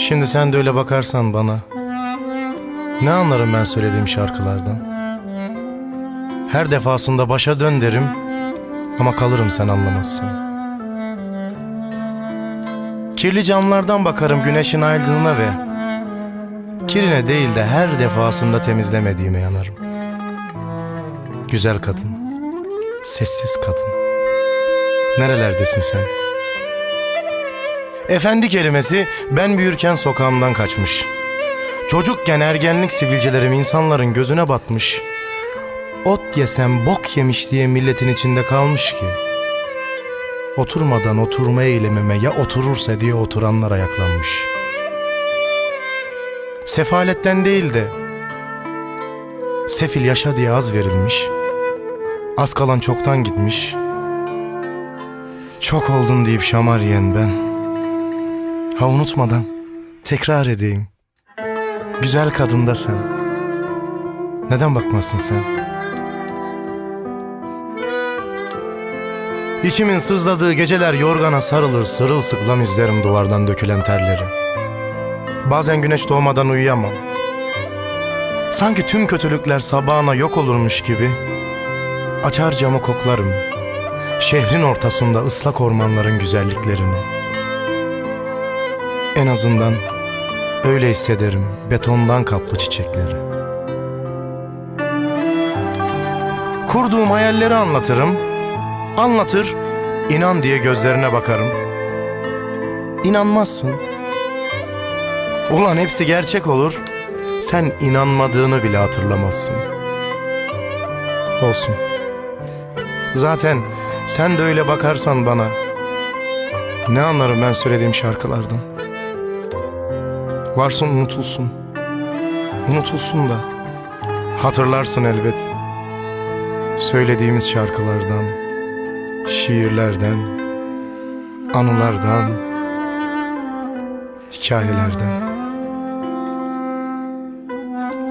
Şimdi sen de öyle bakarsan bana. Ne anlarım ben söylediğim şarkılardan? Her defasında başa dön derim ama kalırım sen anlamazsan. Kirli camlardan bakarım güneşin aydınlığına ve kirine değil de her defasında temizlemediğime yanarım. Güzel kadın, sessiz kadın. Nerelerdesin sen? Efendi kelimesi ben büyürken sokağımdan kaçmış. Çocukken ergenlik sivilcelerim insanların gözüne batmış. Ot yesem bok yemiş diye milletin içinde kalmış ki. Oturmadan oturma eylemime ya oturursa diye oturanlar ayaklanmış. Sefaletten değil de sefil yaşa diye az verilmiş. Az kalan çoktan gitmiş. Çok oldun deyip şamar yiyen ben. Ha unutmadan tekrar edeyim. Güzel kadın da sen. Neden bakmazsın sen? İçimin sızladığı geceler yorgana sarılır sırılsıklam izlerim duvardan dökülen terleri. Bazen güneş doğmadan uyuyamam. Sanki tüm kötülükler sabahına yok olurmuş gibi açar camı koklarım. Şehrin ortasında ıslak ormanların güzelliklerini. En azından öyle hissederim betondan kaplı çiçekleri. Kurduğum hayalleri anlatırım. Anlatır, inan diye gözlerine bakarım. İnanmazsın. Ulan hepsi gerçek olur. Sen inanmadığını bile hatırlamazsın. Olsun. Zaten sen de öyle bakarsan bana ne anlarım ben söylediğim şarkılardan. Varsın unutulsun. Unutulsun da hatırlarsın elbet. Söylediğimiz şarkılardan, şiirlerden, anılardan, hikayelerden.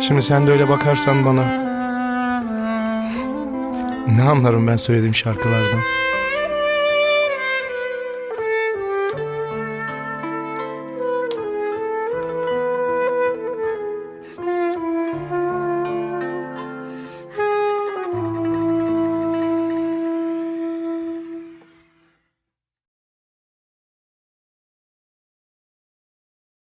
Şimdi sen de öyle bakarsan bana ne anlarım ben söylediğim şarkılardan.